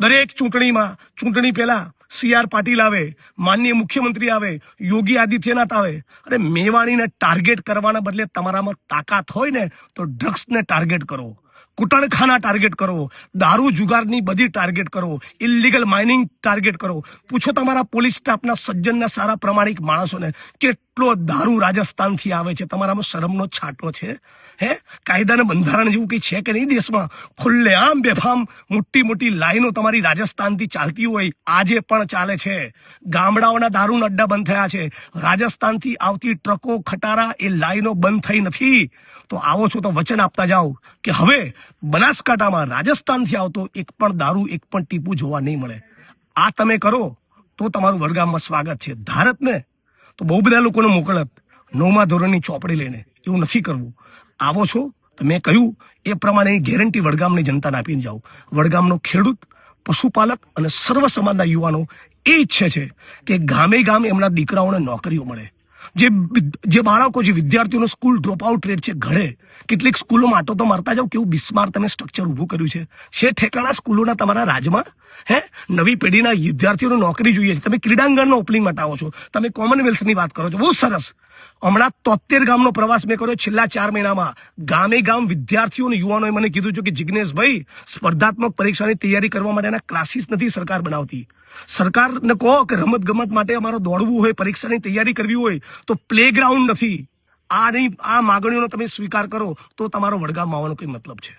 દરેક ચૂંટણીમાં, ચૂંટણી પહેલા સી આર પાટીલ આવે, માનનીય મુખ્યમંત્રી આવે, યોગી આદિત્યનાથ આવે. અને મેવાણીને ટાર્ગેટ કરવાના બદલે તમારામાં તાકાત હોય ને, તો ડ્રગ્સને ટાર્ગેટ કરો. કુટણખાના ટાર્ગેટ કરો. દારૂ જુગારની બધી ટાર્ગેટ કરો. ઇલીગલ માઇનિંગ ટાર્ગેટ કરો. પૂછો તમારા પોલીસ સ્ટાફના સજ્જનના સારા પ્રમાણિક માણસોને કેટલો દારૂ રાજસ્થાનથી આવે છે. તમારામાં શરમનો છાંટો છે, હે? કાયદાને બંધારણ જેવું કંઈ છે કે નહીં દેશમાં? ખુલ્લેઆમ બેફામ મોટી મોટી લાઈનો તમારી રાજસ્થાનથી ચાલતી હોય, આજે પણ ચાલે છે. ગામડાઓના દારૂના અડ્ડા બંધ થયા છે. રાજસ્થાનથી આવતી ટ્રકો, ખટારા એ લાઈનો બંધ થઈ નથી. તો આવો છો તો વચન આપતા જાઓ કે હવે બનાસકાંઠામાં રાજસ્થાનથી આવતો એક પણ દારૂ, એક પણ ટીપું જોવા નહીં મળે. આ તમે કરો તો તમારું વડગામમાં સ્વાગત છે. ધારત ને તો બહુ બધા લોકોને મોકલત નવમા ધોરણની ચોપડી લઈને. એવું નથી કરવું. આવો છો તો મેં કહ્યું, એ પ્રમાણેની ગેરંટી વડગામની જનતાને આપીને જાઓ. વડગામનો ખેડૂત, પશુપાલક અને સર્વ સમાજના યુવાનો એ ઈચ્છે છે કે ગામે ગામ એમના દીકરાઓને નોકરીઓ મળે. જે જે બાળકો, જે વિદ્યાર્થીઓનો સ્કૂલ ડ્રોપ આઉટ રેટ છે ઘરે કેટલીક સ્કૂલોમાં આટો તો મારતા જાઓ, કેવું બિસ્માર તમે સ્ટ્રક્ચર ઊભું કર્યું છે. છે ઠેકાણા સ્કૂલોના તમારા રાજમાં, હે? નવી પેઢીના વિદ્યાર્થીઓને નોકરી જોઈએ છે. તમે ક્રીડાંગણનો ઓપનિંગ આવો છો. તમે કોમનવેલ્થની વાત કરો છો. બહુ સરસ. હમણાં તોતેર ગામનો પ્રવાસ મેં કર્યો છેલ્લા ચાર મહિનામાં. ગામે ગામ વિદ્યાર્થીઓ અને યુવાનોએ મને કીધું છે કે જિજ્ઞેશભાઈ સ્પર્ધાત્મક પરીક્ષાની તૈયારી કરવા માટેના ક્લાસીસ નથી સરકાર બનાવતી. સરકારને કહો કે રમત ગમત માટે અમારે દોડવું હોય, પરીક્ષાની તૈયારી કરવી હોય તો પ્લેગ્રાઉન્ડ નથી. આ નહીં, આ માગણીઓનો તમે સ્વીકાર કરો, તો તમારો વડગામ આવવાનો કંઈ મતલબ છે.